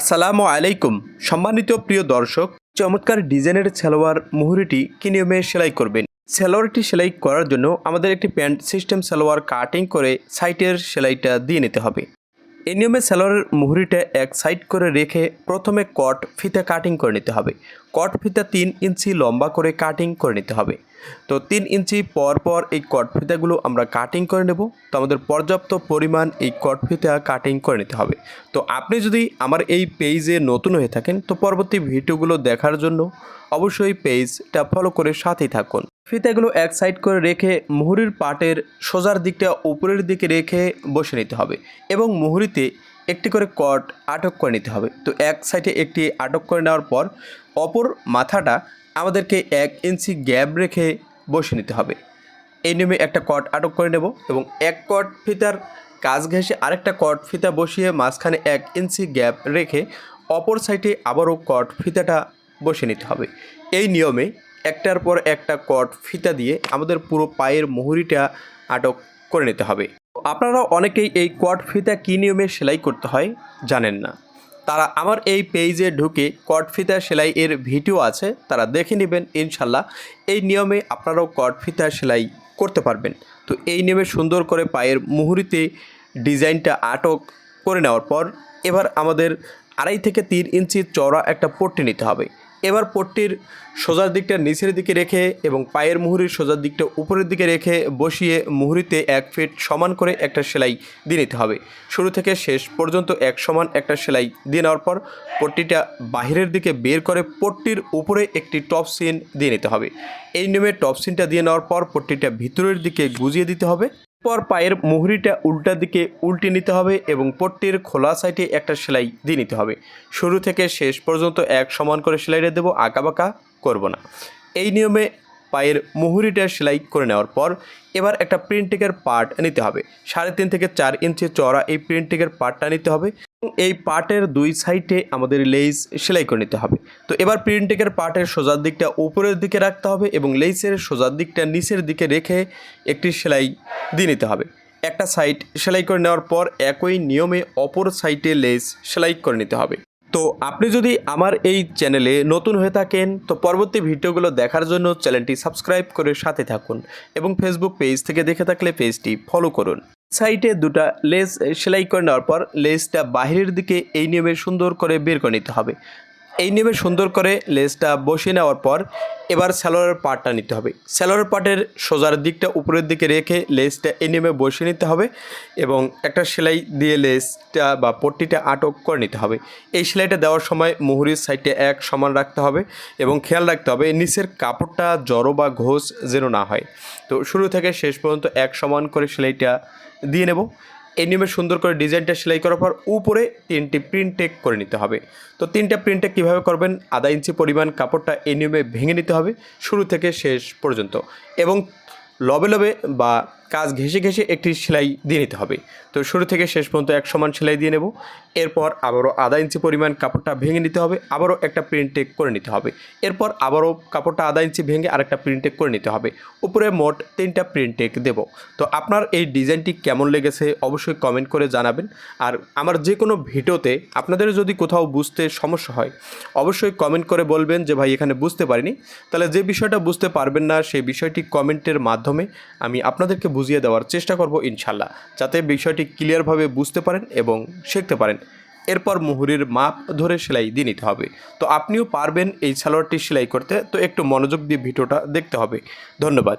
আসসালামু আলাইকুম। সম্মানিত প্রিয় দর্শক, চমৎকার ডিজাইনের সালোয়ার মুহুরিটি কি নিয়মে সেলাই করবেন? সালোয়ারটি সেলাই করার জন্য আমাদের একটি প্যান্ট সিস্টেম সালোয়ার কাটিং করে সাইটের সেলাইটা দিয়ে নিতে হবে। এই নিয়মে সালোয়ারের মুহুরিটা এক সাইড করে রেখে প্রথমে কট ফিতা কাটিং করে নিতে হবে। কট ফিতা তিন ইঞ্চি লম্বা করে কাটিং করে নিতে হবে। তো তিন ইঞ্চি পর পর এই কট ফিতাগুলো আমরা কাটিং করে নেব। তো আমাদের পর্যাপ্ত পরিমাণ এই কট ফিতা কাটিং করে নিতে হবে। তো আপনি যদি আমার এই পেজে নতুন হয়ে থাকেন, তো পরবর্তী ভিডিওগুলো দেখার জন্য অবশ্যই পেজটা ফলো করে সাথেই থাকুন। ফিতাগুলো এক সাইড করে রেখে মুহুরির পাটের সোজার দিকটা উপরের দিকে রেখে বসে নিতে হবে এবং মুহুরিতে একটি করে কট আটক করে নিতে হবে। তো এক সাইডে একটি আটক করে নেওয়ার পর অপর মাথাটা আমাদেরকে এক ইঞ্চি গ্যাপ রেখে বসে নিতে হবে। এই নিয়মে একটা কট আটক করে নেব এবং এক কট ফিতার কাজ ঘেঁষে আরেকটা কট ফিতা বসিয়ে মাঝখানে এক ইঞ্চি গ্যাপ রেখে অপর সাইডে আবারও কট ফিতাটা বসে নিতে হবে। এই নিয়মে একটার পর একটা কট ফিতা দিয়ে আমাদের পুরো পায়ের মুহুরিটা আটক করে নিতে হবে। আপনারা অনেকেই এই কট ফিতা কী নিয়মে সেলাই করতে হয় জানেন না। তারা আমার এই পেজে ঢুকে কট ফিতা সেলাই এর ভিডিও আছে, তারা দেখে নেবেন ইনশাল্লাহ। এই নিয়মে আপনারাও কট ফিতা সেলাই করতে পারবেন। তো এই নিয়মে সুন্দর করে পায়ের মুহুরিতে ডিজাইনটা আটক করে নেওয়ার পর এবার আমাদের আড়াই থেকে তিন ইঞ্চি চওড়া একটা পট্টি নিতে হবে। এবার পট্টির সোজার দিকটা নিচের দিকে রেখে এবং পায়ের মুহুরির সোজার দিকটা উপরের দিকে রেখে বসিয়ে মুহুরিতে এক ফিট সমান করে একটা সেলাই দিয়ে নিতে হবে। শুরু থেকে শেষ পর্যন্ত এক সমান একটা সেলাই দিয়ে নেওয়ার পর পট্টিটা বাহিরের দিকে বের করে পট্টির উপরে একটি টপ সিন দিয়ে নিতে হবে। এই নিয়মে টপ সিনটা দিয়ে নেওয়ার পর পট্টিটা ভিতরের দিকে গুজিয়ে দিতে হবে। পর পায়ের মুহুরিটা উল্টা দিকে উল্টে নিতে হবে এবং পট্টির খোলা সাইডে একটা সেলাই দিয়ে নিতে হবে। শুরু থেকে শেষ পর্যন্ত এক সমান করে সেলাইটা দেবো আঁকা বাঁকা করব না। এই নিয়মে পায়ের মুহুরিটা সেলাই করে নেওয়ার পর এবার একটা প্রিন্টিংয়ের পার্ট নিতে হবে। সাড়ে তিন থেকে চার ইঞ্চি চড়া এই প্রিন্টিংয়ের পার্টটা নিতে হবে। এই পার্টের দুই সাইডে আমাদের লেস সেলাই করে নিতে হবে। তো এবার প্রিন্টিংয়ের পার্টের সোজার দিকটা উপরের দিকে রাখতে হবে এবং লেসের সোজার দিকটা নিচের দিকে রেখে একটি সেলাই দিয়ে নিতে হবে। একটা সাইড সেলাই করে নেওয়ার পর একই নিয়মে অপর সাইডে লেস সেলাই করে নিতে হবে। তো আপনি যদি আমার এই চ্যানেলে নতুন হয়ে থাকেন, তো পরবর্তী ভিডিওগুলো দেখার জন্য চ্যানেলটি সাবস্ক্রাইব করে সাথে থাকুন এবং ফেসবুক পেজ থেকে দেখে থাকলে পেজটি ফলো করুন। সাইডে দুটা লেস সেলাই করে নেওয়ার পর লেসটা বাহিরের দিকে এই নিয়মে সুন্দর করে বের করে নিতে হবে। এই নিয়মে সুন্দর করে লেসটা বসিয়ে নেওয়ার পর এবার স্যালোয়ারের পার্টটা নিতে হবে। স্যালোয়ারের পার্টের সোজার দিকটা উপরের দিকে রেখে লেসটা এই নিয়মে বসিয়ে নিতে হবে এবং একটা সেলাই দিয়ে লেসটা বা পট্টিটা আটক করে নিতে হবে। এই সেলাইটা দেওয়ার সময় মুহুরির সাইডে এক সমান রাখতে হবে এবং খেয়াল রাখতে হবে নিচের কাপড়টা জড়ো বা ঘোষ যেন না হয়। তো শুরু থেকে শেষ পর্যন্ত এক সমান করে সেলাইটা দিয়ে নেব। এই নিয়মে সুন্দর করে ডিজাইনটা সেলাই করার পর উপরে তিনটি প্রিন্টেক করে নিতে হবে। তো তিনটা প্রিন্টেক কীভাবে করবেন? আধা ইঞ্চি পরিমাণ কাপড়টা এনিমে ভেঙে নিতে হবে। শুরু থেকে শেষ পর্যন্ত। এবং লবে লবে বা কাজ ঘেঁষে ঘেঁষে একটি সেলাই দিয়ে নিতে হবে। তো শুরু থেকে শেষ পর্যন্ত এক সমান সেলাই দিয়ে নেব। এরপর আবারও আধা ইঞ্চি পরিমাণ কাপড়টা ভেঙে নিতে হবে। আবারও একটা প্রিন্ট প্রিন্টেক করে নিতে হবে। এরপর আবারও কাপড়টা আধা ইঞ্চি ভেঙে আরেকটা প্রিন্টেক করে নিতে হবে। উপরে মোট তিনটা প্রিন্ট প্রিন্টেক দেব। তো আপনার এই ডিজাইনটি কেমন লেগেছে অবশ্যই কমেন্ট করে জানাবেন। আর আমার যে কোনো ভিডিওতে আপনাদের যদি কোথাও বুঝতে সমস্যা হয়, অবশ্যই কমেন্ট করে বলবেন যে, ভাই, এখানে বুঝতে পারিনি। তাহলে যে বিষয়টা বুঝতে পারবেন না, সেই বিষয়টি কমেন্টের মাধ্যমে আমি আপনাদেরকে বুঝিয়ে দেওয়ার চেষ্টা করব ইনশাল্লাহ, যাতে বিষয়টি ক্লিয়ারভাবে বুঝতে পারেন এবং শিখতে পারেন। এরপর মুহুরির মাপ ধরে সেলাই দিয়ে নিতে হবে। তো আপনিও পারবেন এই সালোয়ারটি সেলাই করতে, তো একটু মনোযোগ দিয়ে ভিডিওটা দেখতে হবে। ধন্যবাদ।